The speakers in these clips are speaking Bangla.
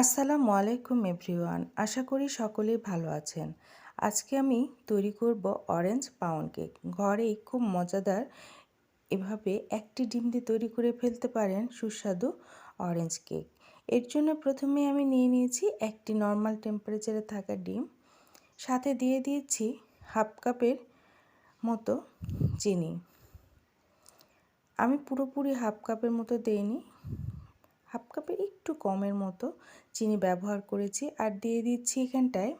আসসালামু আলাইকুম এভরিওয়ান, আশা করি সকলেই ভালো আছেন। আজকে আমি তৈরি করব অরেঞ্জ পাউন্ড কেক। ঘরেই খুব মজাদার এভাবে একটি ডিম দিয়ে তৈরি করে ফেলতে পারেন সুস্বাদু অরেঞ্জ কেক। এর জন্য প্রথমে আমি নিয়ে নিয়েছি একটি নর্মাল টেম্পারেচারে থাকা ডিম। সাথে দিয়ে দিয়েছি হাফ কাপের মতো চিনি। আমি পুরোপুরি হাফ কাপের মতো দিইনি। কাপের একটু কমের মতো চিনি ব্যবহার করেছি আর দিয়ে দিচ্ছি এখানটায়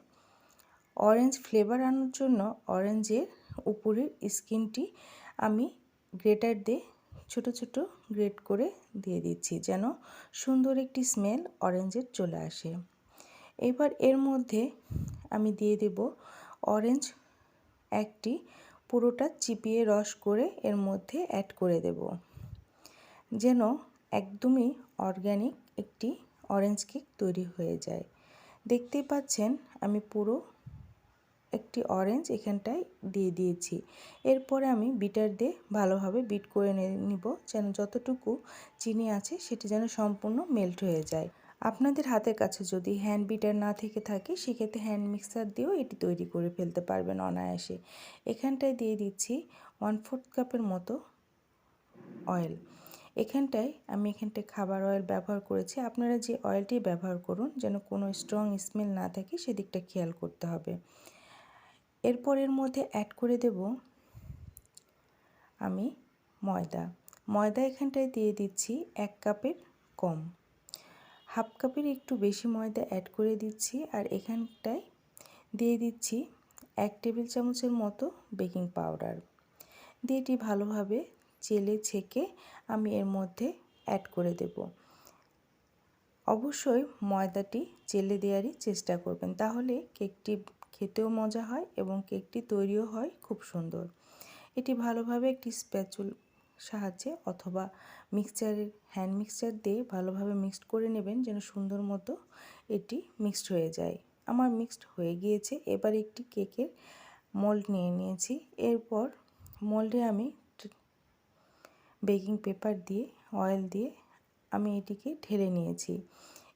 অরেঞ্জ ফ্লেভার আনার জন্য অরেঞ্জের উপরের স্কিনটি আমি গ্রেটার দিয়ে ছোট ছোট গ্রেট করে দিয়ে দিচ্ছি যেন সুন্দর একটি স্মেল অরেঞ্জের চলে আসে। এবার এর মধ্যে আমি দিয়ে দেব অরেঞ্জ একটি পুরোটা চিপিয়ে রস করে এর মধ্যে অ্যাড করে দেব। যেন একদমই অর্গ্যানিক একটি অরেঞ্জ কেক তৈরি হয়ে যায়। দেখতেই পাচ্ছেন, আমি পুরো একটি অরেঞ্জ এখানটায় দিয়ে দিয়েছি। এরপরে আমি বিটার দিয়ে ভালোভাবে বিট করে নিব যেন যতটুকু চিনি আছে সেটি যেন সম্পূর্ণ মেল্ট হয়ে যায়। আপনাদের হাতের কাছে যদি হ্যান্ড বিটার না থেকে থাকে, সেক্ষেত্রে হ্যান্ড মিক্সার দিয়েও এটি তৈরি করে ফেলতে পারবেন অনায়াসে। এখানটায় দিয়ে দিচ্ছি ওয়ান ফোর্থ কাপের মতো অয়েল এখানটায় আমি এখানটায় খাবার অয়েল ব্যবহার করেছি। আপনারা যে অয়েলটি ব্যবহার করুন, যেন কোনো স্ট্রং স্মেল না থাকে, সেদিকটা খেয়াল করতে হবে। এরপর এর মধ্যে অ্যাড করে দেব আমি ময়দা। ময়দা এখানটায় দিয়ে দিচ্ছি এক কাপের কম। হাফ কাপের একটু বেশি ময়দা অ্যাড করে দিচ্ছি আর এখানটায় দিয়ে দিচ্ছি এক টেবিল চামচের মতো বেকিং পাউডার দিয়ে এটি ভালোভাবে চেলে ছেঁকে আমি এর মধ্যে অ্যাড করে দেব। অবশ্যই ময়দাটি জেলে দেওয়ারই চেষ্টা করবেন। তাহলে কেকটি খেতেও মজা হয় এবং কেকটি তৈরিও হয় খুব সুন্দর। এটি ভালোভাবে একটি স্প্যাচুল সাহায্যে অথবা মিক্সচারের হ্যান্ড মিক্সচার দিয়ে ভালোভাবে মিক্সড করে নেবেন যেন সুন্দর মতো এটি মিক্সড হয়ে যায়। আমার মিক্সড হয়ে গিয়েছে। এবার একটি কেকের মোল্ড নিয়ে নিয়েছি। এরপর মোল্ডে আমি বেকিং পেপার দিয়ে, অয়েল দিয়ে আমি এটিকে ঢেলে নিয়েছি।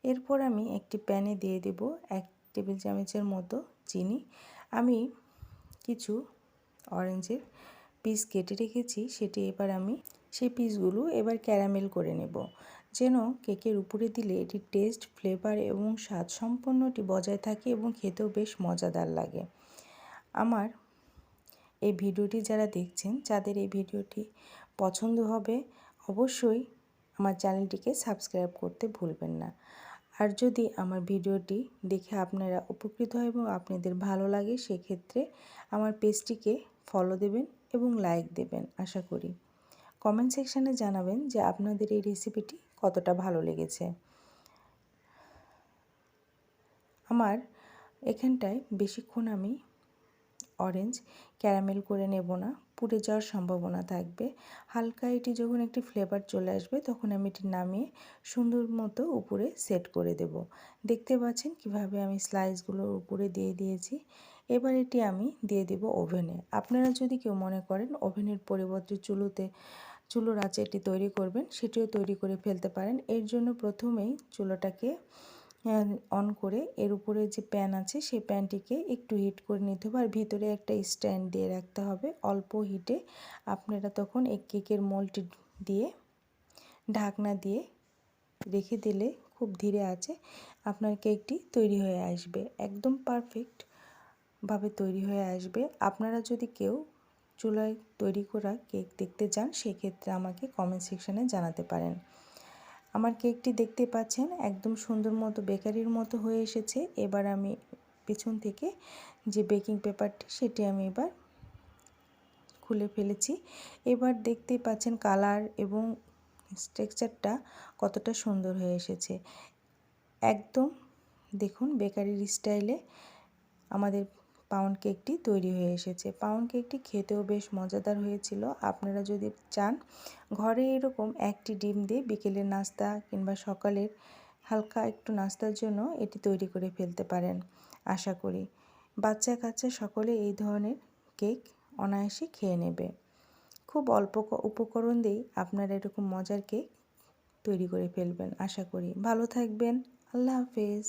এরপর আমি একটি প্যানে দিয়ে দেব এক টেবিল চামচের মতো চিনি। আমি কিছু অরেঞ্জের পিস কেটে রেখেছি, সেটি এবার আমি সেই পিসগুলো এবার ক্যারামেল করে নেব। যেন কেকের উপরে দিলে এটির টেস্ট, ফ্লেভার এবং স্বাদ সম্পূর্ণটি বজায় থাকে এবং খেতেও বেশ মজাদার লাগে। আমার এই ভিডিওটি যারা দেখছেন যাদের এই ভিডিওটি পছন্দ হবে, অবশ্যই আমার চ্যানেলটিকে সাবস্ক্রাইব করতে ভুলবেন না। আর যদি আমার ভিডিওটি দেখে আপনারা উপকৃত হয় এবং আপনাদের ভালো লাগে, সেক্ষেত্রে আমার পেজটিকে ফলো দেবেন এবং লাইক দেবেন আশা করি। কমেন্ট সেকশানে জানাবেন যে আপনাদের এই রেসিপিটি কতটা ভালো লেগেছে। আমার এখানটায় বেশিক্ষণ আমি অরেঞ্জ ক্যারামেল করে নেব না, পুড়ে যাওয়ার সম্ভাবনা থাকবে। হালকা এটি যখন একটি ফ্লেভার চলে আসবে, তখন আমি এটি নামিয়ে সুন্দর মতো উপরে সেট করে দেব। দেখতে পাচ্ছেন কীভাবে আমি স্লাইসগুলো উপরে দিয়ে দিয়েছি। এবার এটি আমি দিয়ে দেব ওভেনে। আপনারা যদি কেউ মনে করেন ওভেনের পরিবর্তে চুলোতে, চুলোর আঁচে এটি তৈরি করবেন, সেটিও তৈরি করে ফেলতে পারেন। এর জন্য প্রথমেই চুলোটাকে অন করে এর উপরে যে প্যান আছে সেই প্যানটিকে একটু হিট করে নিতে হবে। আর ভিতরে একটা স্ট্যান্ড দিয়ে রাখতে হবে অল্প হিটে। আপনারা তখন এই কেকের মোলটি দিয়ে, ঢাকনা দিয়ে রেখে দিলে খুব ধীরে আছে। আপনার কেকটি তৈরি হয়ে আসবে, একদম পারফেক্টভাবে তৈরি হয়ে আসবে। আপনারা যদি কেউ চুলায় তৈরি করা কেক দেখতে চান, সেক্ষেত্রে আমাকে কমেন্ট সেকশানে জানাতে পারেন। আমার কেকটি দেখতে পাচ্ছেন, একদম সুন্দর মতো বেকারির মতো হয়ে এসেছে। এবার আমি পেছন থেকে যে বেকিং পেপারটি, সেটি আমি এবার খুলে ফেলেছি। এবার দেখতেই পাচ্ছেন কালার এবং স্ট্রাকচারটা কতটা সুন্দর হয়ে এসেছে। একদম দেখুন, বেকারির স্টাইলে আমাদের পাউন্ড কেকটি তৈরি হয়ে এসেছে। পাউন্ড কেকটি খেতেও বেশ মজাদার হয়েছিল। আপনারা যদি চান, ঘরে এরকম একটি ডিম দিয়ে বিকেলের নাস্তা কিংবা সকালের হালকা একটু নাস্তার জন্য এটি তৈরি করে ফেলতে পারেন, আশা করি। বাচ্চা কাচ্চা সকলে এই ধরনের কেক অনায়াসে খেয়ে নেবে। খুব অল্প উপকরণ দিয়েই আপনারা এরকম মজার কেক তৈরি করে ফেলবেন, আশা করি। ভালো থাকবেন, আল্লাহ হাফেজ।